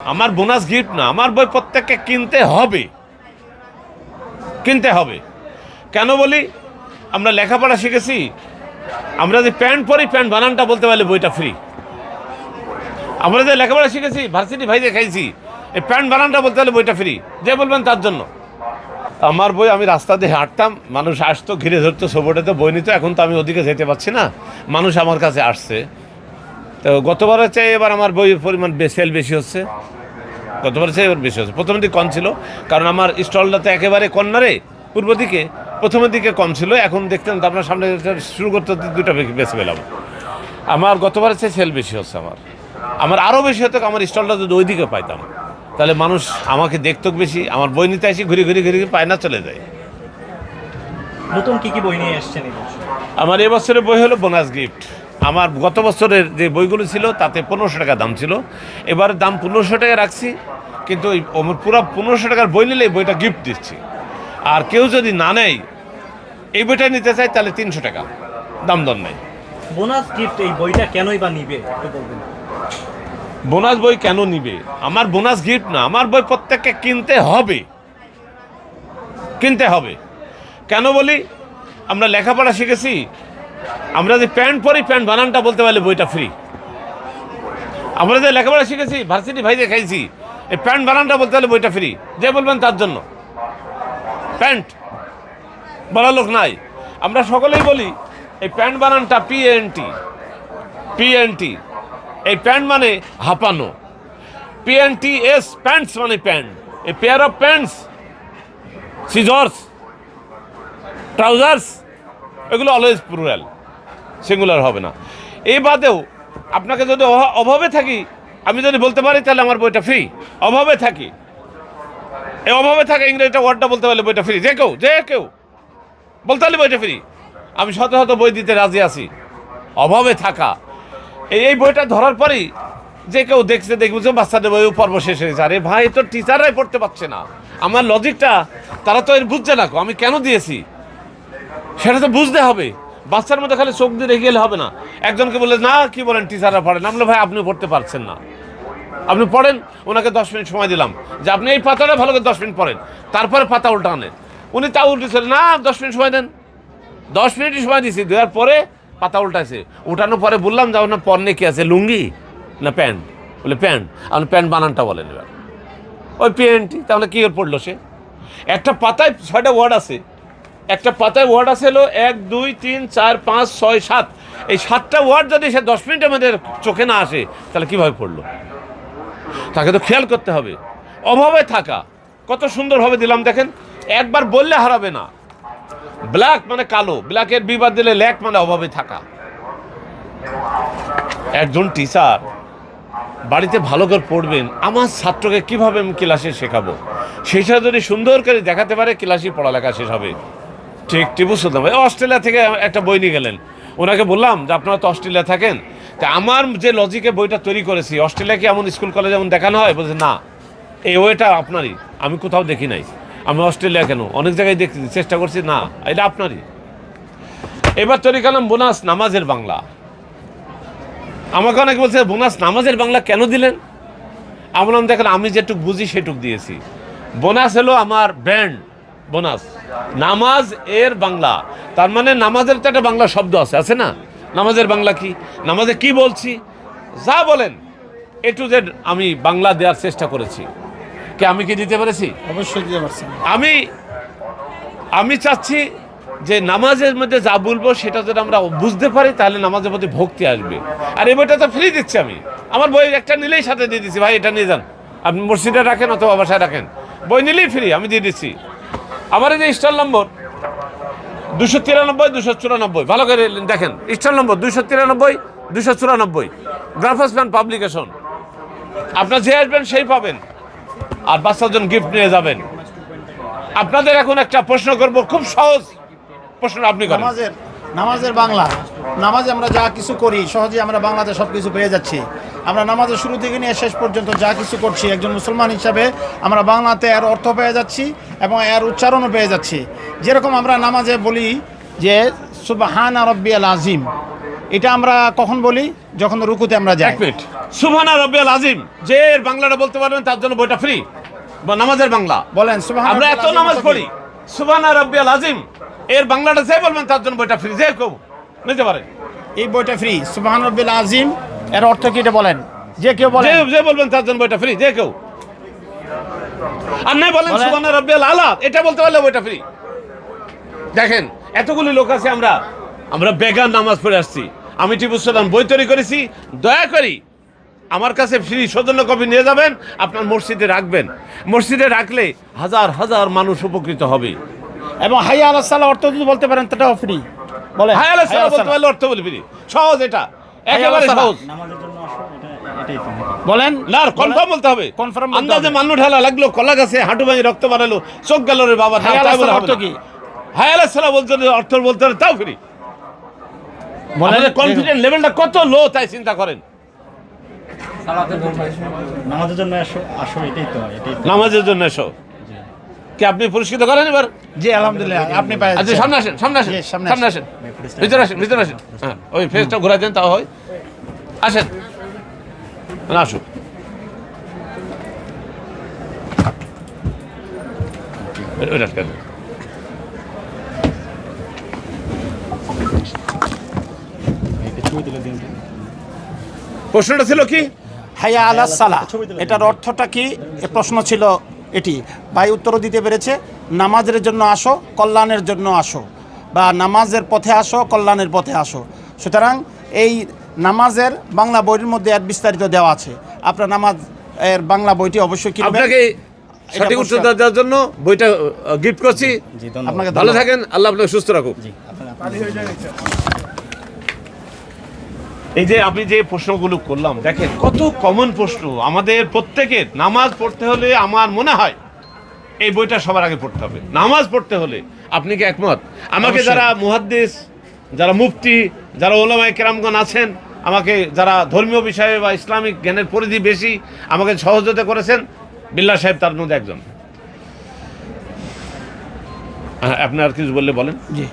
আমার bonus gift না, আমার বই প্রত্যেককে কিনতে হবে। কিনতে হবে। কেন বলি? আমরা লেখাপড়া শিখেছি। আমরা যে প্যান্ট পরি প্যান্ট বানানটা বলতে পারলে বইটা ফ্রি আমরা যে লেখাপড়া শিখেছি ভার্সিটি ভাইতে খাইছি, এই প্যান্ট বানানটা বলতে পারলে বইটা ফ্রি যে বলবেন তার জন্য। আমার বই আমি রাস্তা দিয়ে হাঁটতাম, মানুষ আসতো, ঘিরে ধরতো সোবোটাতে বই নিত, এখন তো আমি ওদিকে যেতে পারছি না। মানুষ আমার কাছে আসছে। গতবারের চেয়ে এবার আমার বইয়ের পরিমাণ সেল বেশি হচ্ছে। গতবারের চেয়ে এবার বেশি হচ্ছে। প্রথম দিক কম ছিল কারণ আমার স্টলটা তো একেবারে কর্নারে পূর্ব দিকে প্রথমের দিকে কম ছিল এখন দেখতেন তো আপনার সামনে শুরু করতে দুটো বেশি পেলাম। আমার গতবারের চেয়ে সেল বেশি হচ্ছে আমার। আমার আরও বেশি হতো আমার স্টলটা যদি ওই দিকে পাইতাম তাহলে মানুষ আমাকে দেখতো বেশি আমার বই নিতে আসি ঘুরে ঘুরে ঘুরে ঘুরে পায় না চলে যায়। নতুন কি কি বই নিয়ে এসেছেন আমার এবছরের বই হলো বোনাস গিফট। আমার গত বছরের যে বইগুলো ছিল তাতে পনেরোশো টাকা দাম ছিল। এবার দাম পনেরোশো টাকা রাখছি কিন্তু ওই পুরো পনেরোশো টাকার বই নিলে বইটা গিফট দিচ্ছি। আর কেউ যদি না নেয় এই বইটা নিতে চায় তাহলে তিনশো টাকা। দাম দর নেই। বোনাস গিফট এই বইটা কেনই বা নিবে একটু বলবেন। বোনাস বই কেন নিবে? আমার বোনাস গিফট না আমার বই প্রত্যেককে কিনতে হবে। কিনতে হবে। কেন বলি? আমরা লেখাপড়া শিখেছি আমরা যে প্যান্ট পরি, প্যান্ট বানানটা বলতে পারলে বইটা ফ্রি আমরা যে লেখাপড়া শিখেছি ভার্সিটি ভাইতে খাইছি, এই প্যান্ট বানানটা বলতে পারলে বইটা ফ্রি যে বলবেন তার জন্য। প্যান্ট বলা লোক নাই। আমরা সকলেই বলি, এই প্যান্ট বানানটা পিএনটি পিএনটি এই প্যান্ট মানে হাঁপানো। P N T S pants মানে pant. A pair of pants scissors trousers এগুলো অলওয়েজ প্লুরাল সিঙ্গুলার হবে না। এই বাদেও আপনাকে যদি অভা- অভাবে থাকি, আমি যদি বলতে পারি, তাহলে আমার বইটা ফ্রি অভাবে থাকি। এই অভাবে থাকে ইংরেজিটা ওয়ার্ডটা বলতে পারলে বইটা ফ্রি যে কেউ যে কেউ বলতে পারলে বইটা ফ্রি আমি শত শত বই দিতে রাজি আছি। অভাবে থাকা। এই বইটা ধরার পরেই যে কেউ দেখছে, দেখবে যে বাচ্চাদের বই পর্ব শেষ হয়েছে আরে ভাই তো টিচাররাই পড়তে পারছে না। আমার লজিকটা তারা তো এর বুঝছে না আমি কেন দিয়েছি? সেটা তো বুঝতে হবে। বাচ্চার মধ্যে খালি চোখ দিয়ে রেখে গেলে হবে না। একজনকে বলে না, কি বলেন টিচাররা পড়েন। আমরা ভাই আপনি পড়তে পারছেন না। আপনি পড়েন, ওনাকে দশ মিনিট সময় দিলাম। যে আপনি এই পাতাটা ভালো করে দশ মিনিট পড়েন, তারপরে পাতা উল্টা আনেন। উনি তা উল্টেছিলেন না, দশ মিনিট সময় দেন। দশ মিনিট সময় দিয়েছি দেওয়ার পরে পাতা উল্টাইছে। উঠানোর পরে বললাম, যাও না, পণ্যে কি আছে, লুঙ্গি না প্যান্ট? বলে, প্যান্ট। আপনি প্যান্ট বানানটা বলেন এবার। ওই প্যান্টই, তাহলে কী পড়ল সে? একটা পাতায় ছয়টা ওয়ার্ড আছে। একটা পাতায় ওয়ার্ড আছে হলো এক, দুই, তিন, চার, পাঁচ, ছয়, সাত। এই সাতটা ওয়ার্ড যদি সে দশ মিনিটের মধ্যে চোখে না আসে, তাহলে কীভাবে পড়ল? তাকে তো খেয়াল করতে হবে। অভাবে থাকা। কত সুন্দরভাবে দিলাম দেখেন। একবার বললে হারাবে না। ব্ল্যাক মানে কালো। ব্ল্যাকের বিবাদ দিলে ল্যাক মানে অভাবে থাকা। একজন টিচার বাড়িতে ভালো করে পড়বেন। আমার ছাত্রকে কীভাবে আমি ক্লাসে শেখাবো? সেটা যদি সুন্দর করে দেখাতে পারে ক্লাসে পড়ালেখা শেষ হবে। ঠিক টিপু সুলতান ভাই? অস্ট্রেলিয়া থেকে একটা বই নিয়ে গেলেন। ওনাকে বললাম যে, আপনারা তো অস্ট্রেলিয়া থাকেন। তা আমার যে লজিকে বইটা তৈরি করেছি অস্ট্রেলিয়া কি এমন স্কুল, কলেজ যেমন দেখানো হয়? বলছে, না, এই ওয়েটা আপনারই। আমি কোথাও দেখি নাই। আমি অস্ট্রেলিয়া কেন? অনেক জায়গায় দেখছি, চেষ্টা করছি, না, এটা আপনারই। এবার তৈরি করলাম বোনাস নামাজের বাংলা। আমাকে অনেকে বলছে, বোনাস নামাজের বাংলা কেন দিলেন? আমি বললাম, দেখেন, আমি যেটুক বুঝি, সেটুক দিয়েছি। বোনাস হলো আমার ব্র্যান্ড। বোনাস। নামাজ এর বাংলা। তার মানে নামাজের তো একটা বাংলা শব্দ আছে আছে না? নামাজের বাংলা কি? নামাজে কি বলছি? যা বলেন। এ টু জেড আমি বাংলা দেওয়ার চেষ্টা করেছি। কে আমি কি দিতে পেরেছি? অবশ্যই দিতে পারছেন আমি আমি চাচ্ছি যে নামাজের মধ্যে যা বলব সেটা যদি আমরা বুঝতে পারি তাহলে নামাজের মধ্যে ভক্তি আসবে। আর এই বইটা তো ফ্রি দিচ্ছি আমি। আমার বই একটা নিলেই সাথে দিয়ে দিচ্ছি। ভাই এটা নিয়ে যান। আপনি মসজিদে রাখেন অথবা বাসায় রাখেন। বই নিলেই ফ্রি আমি দিয়ে দিচ্ছি। আমার এই যে স্টল নম্বর, দুশো তিরানব্বই, দুশো চুরানব্বই, ভালো করে দেখেন স্টল নম্বর দুশো তিরানব্বই, দুশো চুরানব্বই গ্রাফাস ম্যান পাবলিকেশন। আপনার যে আসবেন সেই পাবেন। আর বাচ্চার জন্য গিফট নিয়ে যাবেন। আপনাদের এখন একটা প্রশ্ন করব, খুব সহজ প্রশ্ন আপনি করেন। নামাজের নামাজের বাংলা। নামাজে আমরা যা কিছু করি সহজে আমরা বাংলাতে সব কিছু পেয়ে যাচ্ছি। আমরা নামাজের শুরু থেকে নিয়ে শেষ পর্যন্ত যা কিছু করছি একজন মুসলমান হিসাবে আমরা বাংলাতে এর অর্থ পেয়ে যাচ্ছি এবং এর উচ্চারণও পেয়ে যাচ্ছি। যেরকম আমরা নামাজে বলি যে সুবাহান রব্বিয়াল আজিম এটা আমরা কখন বলি? যখন রুকুতে আমরা যাই। এক মিনিট। সুবহানা রব্বিয়াল আজিম যে এর বাংলাটা বলতে পারবেন তার জন্য বইটা ফ্রি বা নামাজের বাংলা। বলেন সুবহান আমরা এত নামাজ পড়ি। সুবহানা রব্বিয়াল আজিম এর বাংলাটা যে বলবেন তার জন্য বইটা ফ্রি যে কেউ নিতে পারে। এই বইটা ফ্রি সুবহান রব্বিল আজিম এর অর্থ কি এটা বলেন? যে কেউ বলেন। যে যে বলবেন তার জন্য বইটা ফ্রি যে কেউ। আর নাই বলেন। সুবহানা রব্বিয়াল আলা এটা বলতে পারলে বইটা ফ্রি দেখেন এতগুলি লোক আছে আমরা আমরা বেগান নামাজ পড়ে আসছি। আমি টিপু সুলতান বই তৈরি করেছি। দয়া করি আমার কাছে ফ্রি সৌজন্য কপি নিয়ে যাবেন আপনার মসজিদে রাখবেন। মসজিদে রাখলে হাজার হাজার মানুষ উপকৃত হবে। এবং হাইয়া আলাহ সাল্লাহ অর্থ যদি বলতে পারেন তাটাও ফ্রি বলেন। হায় আল্লাহ আলাহ বলতে পারলে অর্থ বলি সহজ এটা। একেবারে সহজ। নামাজের জন্য আসো এটা এটাই তো নাকি? বলেন। না কনফার্ম বলতে হবে। বলতে আন্দাজে। ঢালা লাগল কলা গাছে হাঁটু ভাঙি রক্ত বাড়ালো চোখ গেল রে বাবা অর্থ কি? হায় আল্লাহ সাল্লাহ বলতে অর্থ বলতে হবে তাও ফ্রি। বলেন। কনফিডেন্ট লেভেলটা কত লো তাই চিন্তা করেন। নামাজের জন্য আসো আসো এটাই তো এটাই তো। নামাজের জন্য এসো। কি আপনি পুরস্কৃত করেন এবার? জি আলহামদুলিল্লাহ আপনি আচ্ছা সামনে আসেন সামনে আসেন সামনে আসেন। ভিতরে আসেন ভিতরে আসেন। হ্যাঁ ওই ফেসটা ঘুরা দেন তাও হয়। আসেন। না আসুক। ওইটা প্রশ্নটা ছিল কি? হাইয়া আলাহ তুলে এটার অর্থটা কি? প্রশ্ন ছিল এটি। ভাই উত্তরও দিতে পেরেছে নামাজের জন্য আসো কল্যাণের জন্য আসো বা নামাজের পথে আসো কল্যাণের পথে আসো। সুতরাং এই নামাজের বাংলা বইটির মধ্যে এর বিস্তারিত দেওয়া আছে। আপনার নামাজ এর বাংলা বইটি অবশ্যই কিনবেন। আপনাকে সঠিক উত্তর দেওয়ার জন্য বইটা গিফট করছি। আপনাকে ভালো থাকেন আল্লাহ আপনাকে সুস্থ রাখুক। এই যে আমি যে প্রশ্নগুলো করলাম দেখেন কত কমন প্রশ্ন। আমাদের প্রত্যেকের নামাজ পড়তে হলে আমার মনে হয় এই বইটা সবার আগে পড়তে হবে। নামাজ পড়তে হলে আপনি কি একমত? আমাকে যারা মুহাদ্দিস যারা মুফতি যারা ওলামায় কেরামগণ আছেন আমাকে যারা ধর্মীয় বিষয়ে বা ইসলামিক জ্ঞানের পরিধি বেশি আমাকে সহযোগিতা করেছেন বিল্লা সাহেব তার মধ্যে একজন। আপনি আর কিছু বললে বলেন? জি।